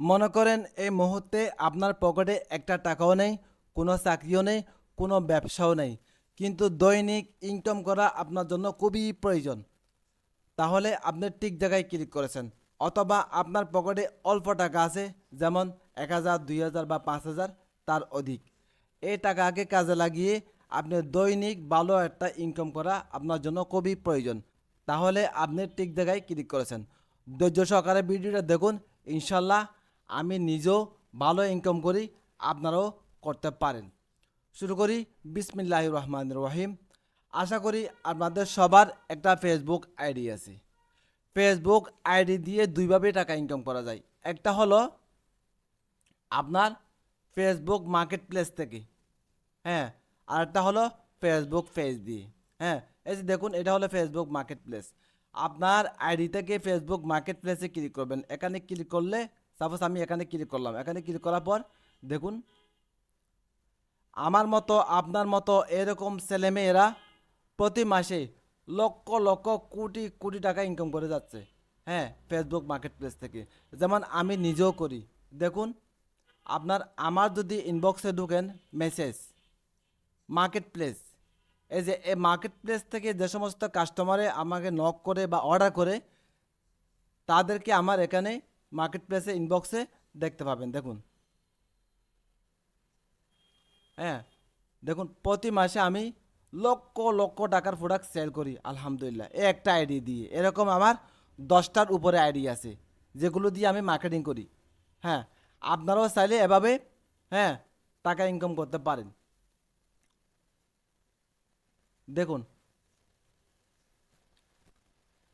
মনে করেন এই মুহূর্তে আপনার পকেটে একটা টাকাও নেই, কোনো চাকরিও নেই, কোনো ব্যবসাও নেই। কিন্তু দৈনিক ইনকাম করা আপনার জন্য খুবই প্রয়োজন। তাহলে আপনি ঠিক জায়গায় ক্লিক করেছেন। অথবা আপনার পকেটে অল্প টাকা আছে, যেমন এক হাজার, দুই হাজার বা পাঁচ হাজার, তার অধিক। এই টাকাকে কাজে লাগিয়ে আপনি দৈনিক ভালো একটা ইনকাম করা আপনার জন্য খুবই প্রয়োজন। তাহলে আপনি ঠিক জায়গায় ক্লিক করেছেন। ধৈর্য সহকারে ভিডিওটা দেখুন। ইনশাল্লাহ আমি নিজেও ভালো ইনকাম করি, আপনারাও করতে পারেন। শুরু করি বিসমিল্লাহ রহমান রহিম। আশা করি আপনাদের সবার একটা ফেসবুক আইডি আছে। ফেসবুক আইডি দিয়ে দুইভাবে টাকা ইনকাম করা যায়। একটা হলো আপনার ফেসবুক মার্কেট প্লেস থেকে হ্যাঁ আর একটা হলো ফেসবুক পেজ দিয়ে হ্যাঁ এই যে দেখুন, এটা হলো ফেসবুক মার্কেট প্লেস আপনার আইডি থেকে ফেসবুক মার্কেট প্লেসে ক্লিক করবেন। এখানে ক্লিক করলে সাপোজ আমি এখানে ক্লিক করলাম। এখানে ক্লিক করার পর, দেখুন, আমার মতো, আপনার মতো এরকম ছেলেমেয়েরা প্রতি মাসে লক্ষ লক্ষ কোটি কোটি টাকা ইনকাম করে যাচ্ছে। হ্যাঁ ফেসবুক মার্কেট প্লেস থেকে। যেমন আমি নিজেও করি। দেখুন, আপনার, আমার যদি ইনবক্সে ঢুকেন মেসেজ মার্কেট প্লেস এই যে এই মার্কেট প্লেস থেকে যে সমস্ত কাস্টমারে আমাকে নক করে বা অর্ডার করে, তাদেরকে আমার এখানে মার্কেট প্লেসে ইনবক্সে দেখতে পাবেন, দেখুন। হ্যাঁ দেখুন, প্রতি মাসে আমি লক্ষ লক্ষ টাকার প্রোডাক্ট সেল করি, আলহামদুলিল্লাহ। একটা আইডি দিয়ে। এরকম আমার দশটার উপরে আইডি আছে, যেগুলো দিয়ে আমি মার্কেটিং করি। হ্যাঁ আপনারাও চাইলে এভাবে হ্যাঁ টাকা ইনকাম করতে পারেন। দেখুন,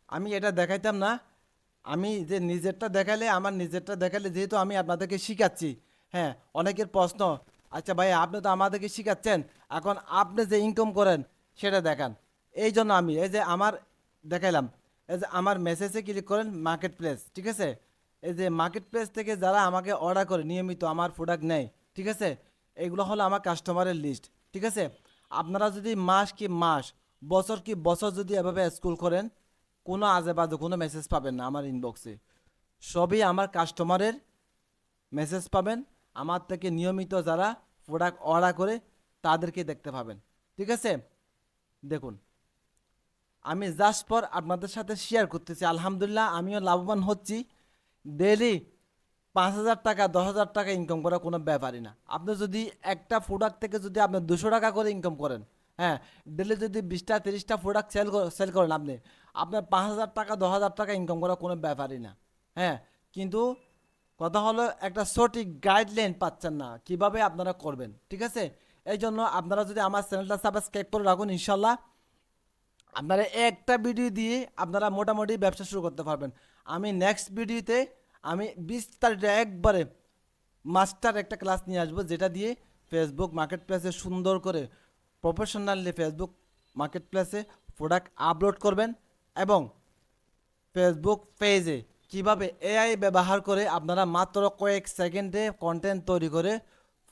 আমি এটা দেখাইতাম না আমি যে নিজেরটা দেখালে, আমার নিজেরটা দেখালে যেহেতু আমি আপনাদেরকে শিখাচ্ছি হ্যাঁ অনেকের প্রশ্ন আচ্ছা ভাই আপনি তো আমাদেরকে শিখাচ্ছেন, এখন আপনি যে ইনকাম করেন, সেটা দেখান। এই জন্য আমি, এই যে আমার, দেখাইলাম, এই যে আমার মেসেজে ক্লিক করেন মার্কেট প্লেস ঠিক আছে? এই যে মার্কেট প্লেস থেকে যারা আমাকে অর্ডার করে, নিয়মিত আমার প্রোডাক্ট নেয়, ঠিক আছে? এগুলো হলো আমার কাস্টমারের লিস্ট ঠিক আছে? আপনারা যদি মাস কি মাস, বছর কি বছর যদি এভাবে স্কুল করেন কোনো আজে বাজে কোনো মেসেজ পাবেন না আমার ইনবক্সে সবই আমার কাস্টমারের মেসেজ পাবেন, আমার থেকে নিয়মিত যারা প্রোডাক্ট অর্ডার করে তাদেরকে দেখতে পাবেন। ঠিক আছে? দেখুন, আমি জাস্ট পর আপনাদের সাথে শেয়ার করতেছি। আলহামদুলিল্লাহ, আমিও লাভবান হচ্ছি। ডেলি পাঁচ হাজার টাকা, দশ হাজার টাকা ইনকাম করা কোনো ব্যাপারই না। আপনি যদি একটা প্রোডাক্ট থেকে যদি আপনি দুশো টাকা করে ইনকাম করেন হ্যাঁ ডেলি যদি বিশটা, তিরিশটা প্রোডাক্ট সেল সেল করেন আপনি আপনার পাঁচ হাজার টাকা, দশ হাজার টাকা ইনকাম করা কোনো ব্যাপারই না। হ্যাঁ কিন্তু কথা হলো একটা সঠিক গাইডলাইন পাচ্ছেন না, কীভাবে আপনারা করবেন, ঠিক আছে? এই জন্য আপনারা যদি আমার চ্যানেলটা সাবস্ক্রাইব করে রাখুন, ইনশাল্লাহ আপনারা একটা ভিডিও দিয়ে আপনারা মোটামুটি ব্যবসা শুরু করতে পারবেন। আমি নেক্সট ভিডিওতে আমি বিস্তারিত একবারে মাস্টার একটা ক্লাস নিয়ে আসব, যেটা দিয়ে ফেসবুক মার্কেট প্লেসে সুন্দর করে প্রফেশনালি ফেসবুক মার্কেট প্লেসে প্রোডাক্ট আপলোড করবেন। এবং ফেসবুক পেজে কীভাবে এআই ব্যবহার করে আপনারা মাত্র কয়েক সেকেন্ডে কন্টেন্ট তৈরি করে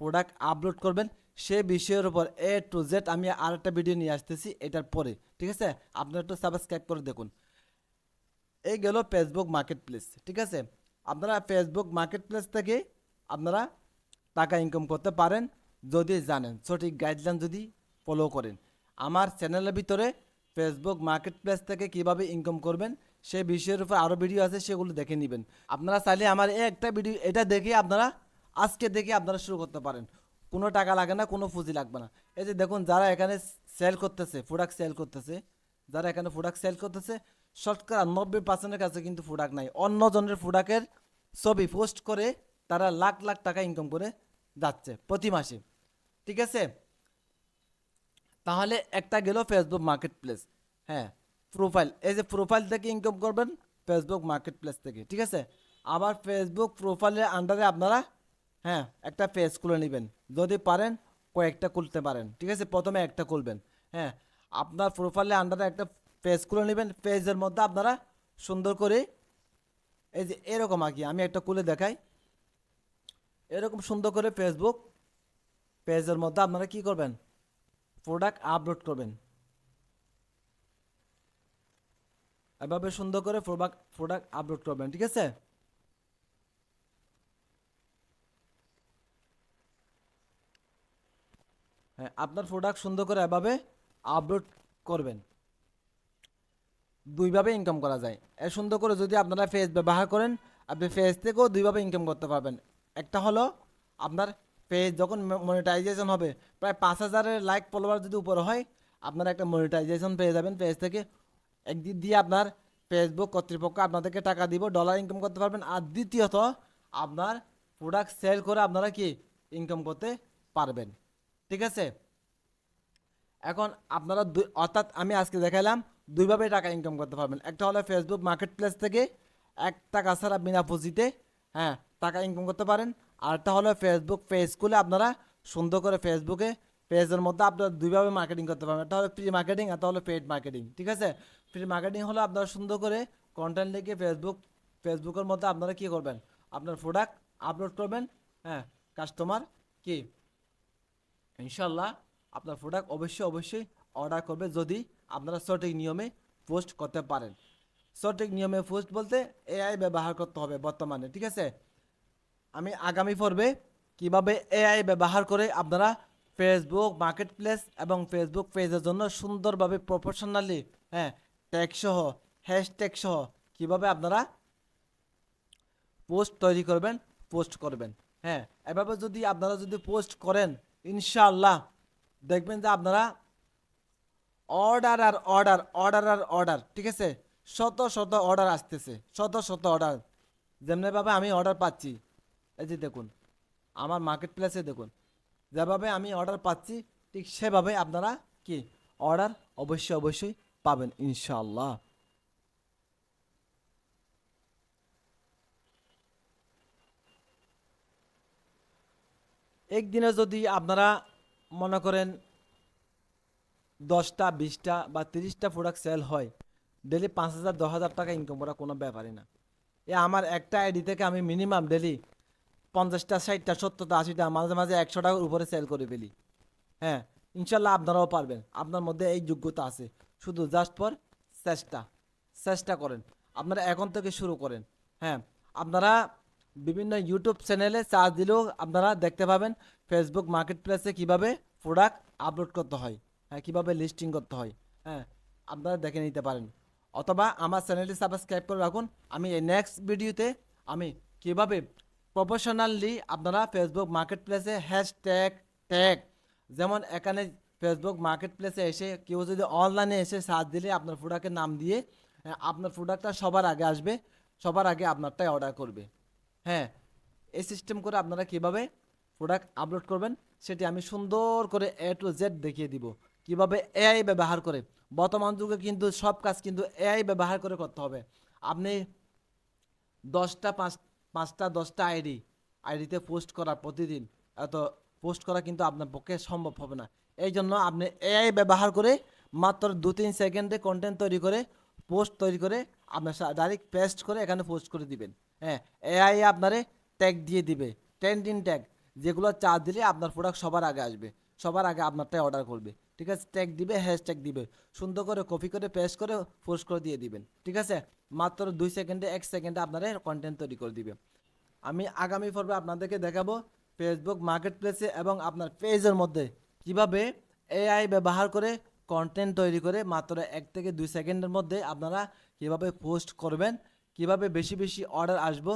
প্রোডাক্ট আপলোড করবেন, সে বিষয়ের উপর এ টু জেড আমি আর একটা ভিডিও নিয়ে আসতেছি, এটার পরে, ঠিক আছে? আপনারা একটু সাবস্ক্রাইব করে দেখুন। এই গেল ফেসবুক মার্কেট প্লেস ঠিক আছে? আপনারা ফেসবুক মার্কেট প্লেস থেকে আপনারা টাকা ইনকাম করতে পারেন, যদি জানেন। সঠিক গাইডলাইন যদি ফলো করেন। আমার চ্যানেলের ভিতরে ফেসবুক মার্কেট প্লেস থেকে কীভাবে ইনকাম করবেন সেই বিষয়ের উপর আরও ভিডিও আছে, সেগুলো দেখে নেবেন। আপনারা চাইলে আমার এই একটা ভিডিও এটা দেখে আপনারা, আজকে দেখে আপনারা শুরু করতে পারেন। কোনো টাকা লাগে না, কোনো পুঁজি লাগবে না। এই যে দেখুন, যারা এখানে সেল করতেছে প্রোডাক্ট সেল করতেছে, যারা এখানে প্রোডাক্ট সেল করতেছে, শতকরা নব্বই পার্সেন্টের কাছে কিন্তু প্রোডাক্ট নাই। অন্য জনের প্রোডাক্টের ছবি পোস্ট করে তারা লাখ লাখ টাকা ইনকাম করে যাচ্ছে প্রতি মাসে। ঠিক আছে? তাহলে একটা গেল ফেসবুক মার্কেট প্লেস হ্যাঁ প্রোফাইল এই যে প্রোফাইল থেকে ইনকাম করবেন ফেসবুক মার্কেট প্লেস থেকে, ঠিক আছে? আবার ফেসবুক প্রোফাইলের আন্ডারে আপনারা হ্যাঁ একটা পেজ খুলে নেবেন, যদি পারেন কয়েকটা খুলতে পারেন, ঠিক আছে? প্রথমে একটা খুলবেন হ্যাঁ আপনার প্রোফাইলের আন্ডারে একটা পেজ খুলে নেবেন পেজের মধ্যে আপনারা সুন্দর করে, এই যে এরকম আর কি, আমি একটা খুলে দেখাই, এরকম সুন্দর করে ফেসবুক পেজের মধ্যে আপনারা কি করবেন? প্রোডাক্ট আপলোড করবেন। এভাবে সুন্দর করে প্রোডাক্ট প্রোডাক্ট আপলোড করবেন, ঠিক আছে? হ্যাঁ আপনার প্রোডাক্ট সুন্দর করে এভাবে আপলোড করবেন। দুইভাবে ইনকাম করা যায়। এ সুন্দর করে যদি আপনারা ফেস ব্যবহার করেন, আপনি ফেস থেকেও দুইভাবে ইনকাম করতে পারবেন। একটা হলো আপনার পেজ যখন মনিটাইজেশন হবে, প্রায় পাঁচ হাজারের লাইক ফলোয়ার যদি উপরে হয়, আপনারা একটা মনিটাইজেশন পেয়ে যাবেন পেজ থেকে। একদিক দিয়ে আপনার ফেসবুক কর্তৃপক্ষ আপনাদেরকে টাকা দিব ডলার ইনকাম করতে পারবেন। আর দ্বিতীয়ত, আপনার প্রোডাক্ট সেল করে আপনারা কি ইনকাম করতে পারবেন। ঠিক আছে? এখন আপনারা দুই, অর্থাৎ আমি আজকে দেখালাম দুইভাবে টাকা ইনকাম করতে পারবেন। একটা হলো ফেসবুক মার্কেট প্লেস থেকে, এক টাকা ছাড়া বিনা পুঁজিতে হ্যাঁ টাকা ইনকাম করতে পারেন। আর একটা হলো ফেসবুক পেজ খুলে আপনারা সুন্দর করে ফেসবুকে পেজের মধ্যে আপনারা দুইভাবে মার্কেটিং করতে পারবেন। একটা হলো ফ্রি মার্কেটিং একটা হলো পেড মার্কেটিং ঠিক আছে? ফ্রি মার্কেটিং হলো আপনারা সুন্দর করে কন্টেন্ট লিখে ফেসবুক ফেসবুকের মধ্যে আপনারা কী করবেন? আপনার প্রোডাক্ট আপলোড করবেন হ্যাঁ কাস্টমার কি? ইনশাল্লাহ আপনার প্রোডাক্ট অবশ্যই অবশ্যই অর্ডার করবে যদি আপনারা সঠিক নিয়মে পোস্ট করতে পারেন। সঠিক নিয়মে পোস্ট বলতে এআই ব্যবহার করতে হবে বর্তমানে, ঠিক আছে? আমি আগামী পর্বে কীভাবে এআই ব্যবহার করে আপনারা ফেসবুক মার্কেট প্লেস এবং ফেসবুক পেজের জন্য সুন্দরভাবে প্রফেশনালি হ্যাঁ ট্যাগ সহ হ্যাশট্যাগ সহ কীভাবে আপনারা পোস্ট তৈরি করবেন পোস্ট করবেন হ্যাঁ? এভাবে যদি আপনারা যদি পোস্ট করেন, ইনশাআল্লাহ দেখবেন যে আপনারা অর্ডার আর অর্ডার অর্ডার আর অর্ডার ঠিক আছে? শত শত অর্ডার আসতেছে, শত শত অর্ডার যেমনিভাবে আমি অর্ডার পাচ্ছি, এই যে দেখুন, আমার মার্কেট প্লেসে দেখুন, যেভাবে আমি অর্ডার পাচ্ছি, ঠিক সেভাবে আপনারা কি অর্ডার অবশ্যই অবশ্যই পাবেন, ইনশাআল্লাহ। একদিনে যদি আপনারা মনে করেন দশটা, বিশটা বা তিরিশটা প্রোডাক্ট সেল হয় ডেলি পাঁচ হাজার, দশ হাজার টাকা ইনকাম করা কোনো ব্যাপারই না। এ আমার একটা আইডি থেকে আমি মিনিমাম ডেলি পঞ্চাশটা, ষাটটা, সত্তরটা, আশিটা, মাঝে মাঝে একশো টাকার উপরে সেল করে ফেলি। হ্যাঁ ইনশাল্লাহ আপনারাও পারবেন। আপনার মধ্যে এই যোগ্যতা আছে। শুধু জাস্ট ফর চেষ্টা। চেষ্টা করেন। আপনারা এখন থেকে শুরু করেন। হ্যাঁ আপনারা বিভিন্ন ইউটিউব চ্যানেলে চার্জ দিলেও আপনারা দেখতে পাবেন ফেসবুক মার্কেট প্লেসে কীভাবে প্রোডাক্ট আপলোড করতে হয়। হ্যাঁ কীভাবে লিস্টিং করতে হয়। হ্যাঁ আপনারা দেখে নিতে পারেন। অথবা আমার চ্যানেলটি সাবস্ক্রাইব করে রাখুন। আমি এই নেক্সট ভিডিওতে আমি কীভাবে প্রফেশনালি আপনারা ফেসবুক মার্কেট প্লেসে হ্যাশট্যাগ ট্যাগ যেমন এখানে ফেসবুক মার্কেট প্লেসে এসে কেউ যদি অনলাইনে এসে সার্চ দিলে আপনার প্রোডাক্টের নাম দিয়ে আহ, আপনার প্রোডাক্টটা সবার আগে আসবে সবার আগে আপনারটাই অর্ডার করবে। হ্যাঁ এই সিস্টেম করে আপনারা কীভাবে প্রোডাক্ট আপলোড করবেন সেটি আমি সুন্দর করে এ টু জেড দেখিয়ে দিব। কীভাবে এআই ব্যবহার করে? বর্তমান যুগে কিন্তু সব কাজ কিন্তু এআই ব্যবহার করে করতে হবে। আপনি দশটা পাঁচ, পাঁচটা, দশটা আইডি আইডিতে পোস্ট করা প্রতিদিন, এত পোস্ট করা কিন্তু আপনার পক্ষে সম্ভব হবে না। এই জন্য আপনি এআই ব্যবহার করে মাত্র দু তিন সেকেন্ডে কন্টেন্ট তৈরি করে পোস্ট তৈরি করে আপনার ডাইরেক্ট পেস্ট করে এখানে পোস্ট করে দিবেন। হ্যাঁ এআই আপনারে ট্যাগ দিয়ে দিবে ট্রেন্ডিং ট্যাগ যেগুলো চার্জ দিলে আপনার প্রোডাক্ট সবার আগে আসবে, সবার আগে আপনারটাই অর্ডার করবে। ঠিক আছে? ট্যাগ দিবে হ্যাশট্যাগ দিবে। সুন্দর করে কপি করে পেস্ট করে পোস্ট করে দিয়ে দিবেন। ঠিক আছে? মাত্র দুই সেকেন্ডে এক সেকেন্ডে আপনারা কন্টেন্ট তৈরি করে দিবে আমি আগামী পর্বে আপনাদেরকে দেখাবো ফেসবুক মার্কেট প্লেসে এবং আপনার পেজের মধ্যে কীভাবে এআই ব্যবহার করে কন্টেন্ট তৈরি করে মাত্র এক থেকে দুই সেকেন্ডের মধ্যে আপনারা কীভাবে পোস্ট করবেন, কীভাবে বেশি বেশি অর্ডার আসব,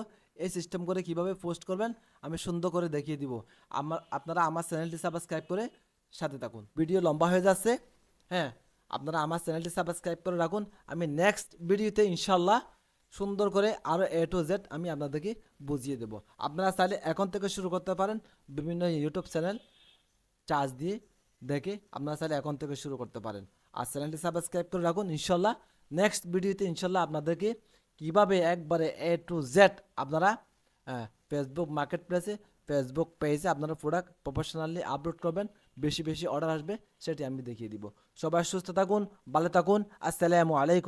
এই সিস্টেম করে কীভাবে পোস্ট করবেন, আমি সুন্দর করে দেখিয়ে দিব। আমার, আপনারা আমার চ্যানেলটি সাবস্ক্রাইব করে সাথে থাকুন। ভিডিও লম্বা হয়ে যাচ্ছে হ্যাঁ? আপনারা আমার চ্যানেলটি সাবস্ক্রাইব করে রাখুন। আমি নেক্সট ভিডিওতে ইনশাল্লাহ সুন্দর করে আরও এ টু জেড আমি আপনাদেরকে বুঝিয়ে দেবো। আপনারা চাইলে এখন থেকে শুরু করতে পারেন, বিভিন্ন ইউটিউব চ্যানেল চার্জ দিয়ে দেখে আপনারা চাইলে এখন থেকে শুরু করতে পারেন। আর চ্যানেলটি সাবস্ক্রাইব করে রাখুন ইনশাল্লাহ নেক্সট ভিডিওতে ইনশাল্লাহ আপনাদেরকে কীভাবে একবারে এ টু জেড আপনারা ফেসবুক মার্কেট প্লেসে ফেসবুক পেজে আপনারা প্রোডাক্ট প্রফেশনালি আপলোড করবেন। বেশি বেশি অর্ডার আসবে, সেটি আমি দেখিয়ে দিব। সবাই সুস্থ থাকুন, ভালো থাকুন, আসসালামু আলাইকুম।